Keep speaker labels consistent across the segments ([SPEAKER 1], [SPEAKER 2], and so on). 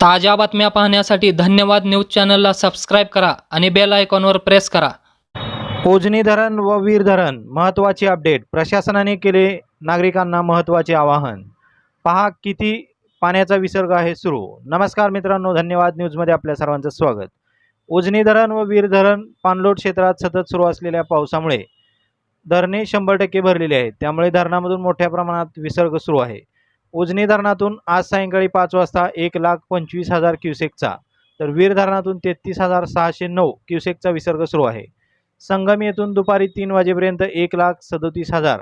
[SPEAKER 1] ताज्या बातम्या पाहण्यासाठी धन्यवाद न्यूज चॅनलला सबस्क्राईब करा आणि बेल आयकॉनवर प्रेस करा.
[SPEAKER 2] उजनी धरण व वीर धरण महत्त्वाची अपडेट. प्रशासनाने केले नागरिकांना महत्त्वाचे आवाहन. पहा किती पाण्याचा विसर्ग आहे सुरू. नमस्कार मित्रांनो धन्यवाद न्यूजमध्ये आपल्या सर्वांचं स्वागत. उजनी धरण व वीर धरण पाणलोट क्षेत्रात सतत सुरू असलेल्या पावसामुळे धरणे शंभर टक्के भरलेली आहेत. त्यामुळे धरणामधून मोठ्या प्रमाणात विसर्ग सुरू आहे. उजनी धरणातून आज सायंकाळी पाच वाजता एक लाख पंचवीस हजार क्युसेकचा तर वीर धरणातून तेहतीस हजार सहाशे नऊ क्युसेकचा विसर्ग सुरू आहे. संगम येथून दुपारी तीन वाजेपर्यंत एक लाख सदोतीस हजार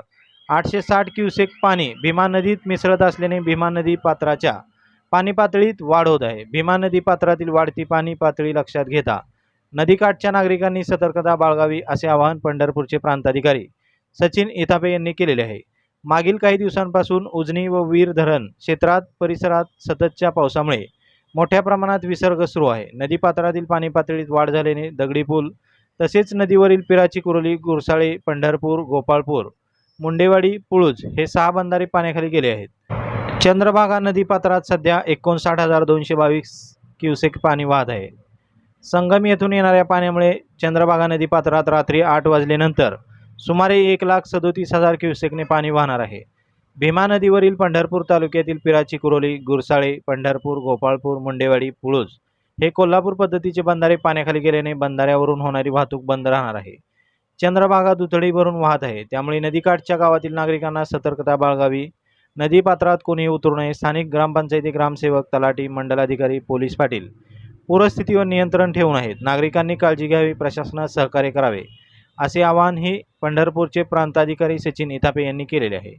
[SPEAKER 2] आठशे साठ क्युसेक पाणी भीमा नदीत मिसळत असल्याने भीमा नदी पात्राच्या पाणी पातळीत वाढ होत आहे. भीमा नदी पात्रातील वाढती पाणी पातळी लक्षात घेता नदीकाठच्या नागरिकांनी सतर्कता बाळगावी असे आवाहन पंढरपूरचे प्रांताधिकारी सचिन इथापे यांनी केलेले आहे. मागील काही दिवसांपासून उजनी व वीर धरण क्षेत्रात परिसरात सततच्या पावसामुळे मोठ्या प्रमाणात विसर्ग सुरू आहे. नदीपात्रातील पाणी पातळीत वाढ झाल्याने दगडी पूल तसेच नदीवरील पिराची कुरोली गुरसाळे पंढरपूर गोपाळपूर मुंडेवाडी पुळूज हे सहा बंधारे पाण्याखाली गेले आहेत. चंद्रभागा नदीपात्रात सध्या एकोणसाठ हजार दोनशे बावीस क्युसेक पाणी वाहत आहे. संगम येथून येणाऱ्या पाण्यामुळे चंद्रभागा नदीपात्रात रात्री आठ वाजल्यानंतर सुमारे एक लाख सदोतीस हजार क्युसेकने पाणी वाहणार आहे. भीमा नदीवरील पंढरपूर तालुक्यातील पिराची कुरोली गुरसाळे पंढरपूर गोपाळपूर मुंडेवाडी पुळूज हे कोल्हापूर पद्धतीचे बंधारे पाण्याखाली गेल्याने बंधाऱ्यावरून होणारी वाहतूक बंद राहणार आहे. चंद्रभागा दुथडी भरून वाहत आहे. त्यामुळे नदीकाठच्या गावातील नागरिकांना सतर्कता बाळगावी. नदीपात्रात कोणीही उतरू नये. स्थानिक ग्रामपंचायती ग्रामसेवक तलाठी मंडलाधिकारी पोलीस पाटील पूरस्थितीवर नियंत्रण ठेवून आहेत. नागरिकांनी काळजी घ्यावी. प्रशासनात सहकार्य करावे. असे आवाहनही पंढरपूरचे प्रांताधिकारी सचिन इथापे यांनी केलेले आहे.